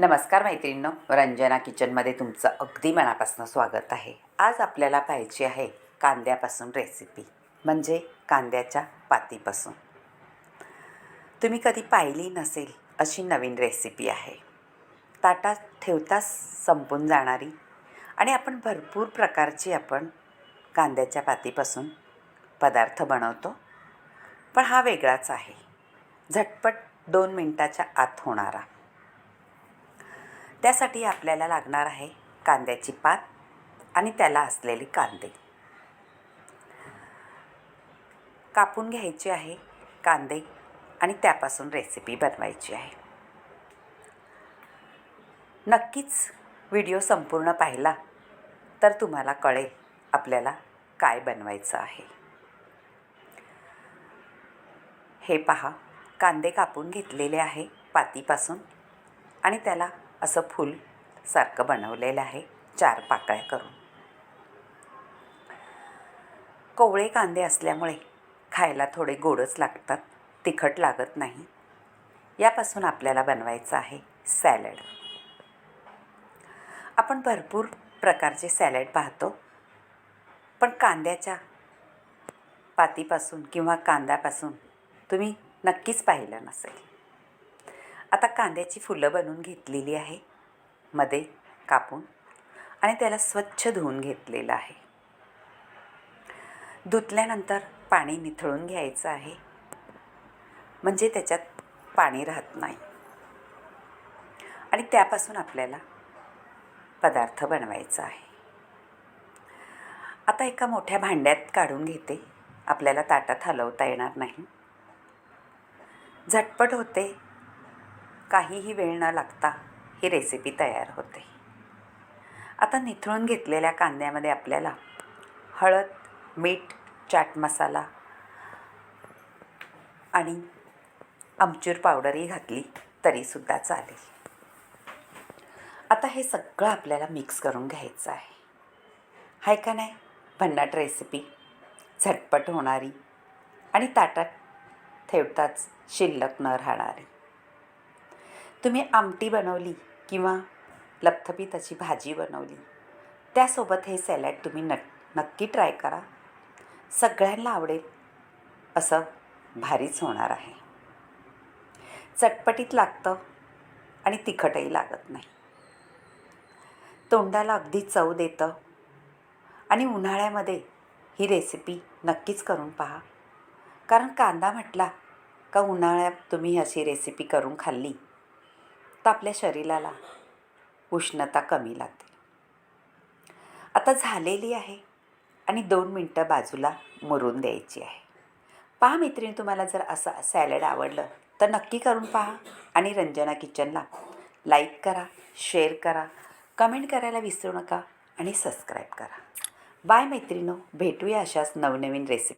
नमस्कार मैत्रिणींनो रंजना किचनमध्ये तुमचं अगदी मनापासून स्वागत आहे. आज आपल्याला पाहिजे आहे कांद्यापासून रेसिपी म्हणजे कांद्याच्या पातीपासून. तुम्ही कधी पाहिली नसेल अशी नवीन रेसिपी आहे. ताटात ठेवताच संपून जाणारी आणि आपण भरपूर प्रकारची आपण कांद्याच्या पातीपासून पदार्थ बनवतो. पण हा वेगळाच आहे. झटपट दोन मिनटाच्या आत होणारा. त्यासाठी आपल्याला लागणार आहे कांद्याची पात आणि त्याला असलेले कांदे. कापून घ्यायचे आहे कांदे आणि त्यापासून रेसिपी बनवायची आहे. नक्कीच व्हिडिओ संपूर्ण पाहिला तर तुम्हाला कळेल आपल्याला काय बनवायचं आहे. हे पहा कांदे कापून घेतलेले आहे पातीपासून आणि त्याला असं फूल सारखं बनवलेलं आहे. चार पाकळ्या करून. कोवळे कांदे असल्यामुळे खायला थोडे गोडच लागतात तिखट लागत नाही. यापासून आपल्याला बनवायचं आहे सॅलड. आपण भरपूर प्रकारचे सॅलड पाहतो पण कांद्याच्या पातीपासून किंवा कांद्यापासून तुम्ही नक्कीच पाहिलं नसेल. आता कांद्याची फुलं बनवून घेतलेली आहे. मध्ये कापून आणि त्याला स्वच्छ धुवून घेतलेलं आहे. धुतल्यानंतर पाणी निथळून घ्यायचं आहे. म्हणजे त्याच्यात पाणी राहत नाही. आणि त्यापासून आपल्याला पदार्थ बनवायचा आहे. आता एका मोठ्या भांड्यात काढून घेते. आपल्याला ताटात हलवता येणार नाही. झटपट होते. काहीही वेळ न लागता ही रेसिपी तयार होते. आता निथळून घेतलेल्या कांद्यामध्ये आपल्याला हळद मीठ चाट मसाला आणि आमचूर पावडरही घातली तरीसुद्धा चालेल. आता हे सगळं आपल्याला मिक्स करून घ्यायचं आहे. हाय का नाही? भन्नाट रेसिपी झटपट होणारी आणि ताटात ठेवताच शिल्लक न राहणारी. तुम्ही आमटी बनवली किंवा लपथपीत भाजी बनवली त्यासोबत हे सॅलॅड तुम्ही न नक्की ट्राय करा. सगळ्यांना आवडेल असं भारीच होणार आहे. चटपटीत लागतं आणि तिखटही लागत नाही. तोंडाला अगदी चव देतं आणि उन्हाळ्यामध्ये ही रेसिपी नक्कीच करून पहा. कारण कांदा म्हटला का उन्हाळ्यात तुम्ही अशी रेसिपी करून खाल्ली तर आपल्या शरीराला उष्णता कमी लागते. आता झालेली आहे आणि दोन मिनटं बाजूला मुरून द्यायची आहे. पहा मैत्रिणी तुम्हाला जर असं सॅलड आवडलं तर नक्की करून पहा आणि रंजना किचनला लाईक करा शेअर करा कमेंट करायला विसरू नका आणि सबस्क्राईब करा. बाय मैत्रिणो भेटूया अशाच नवनवीन रेसिपी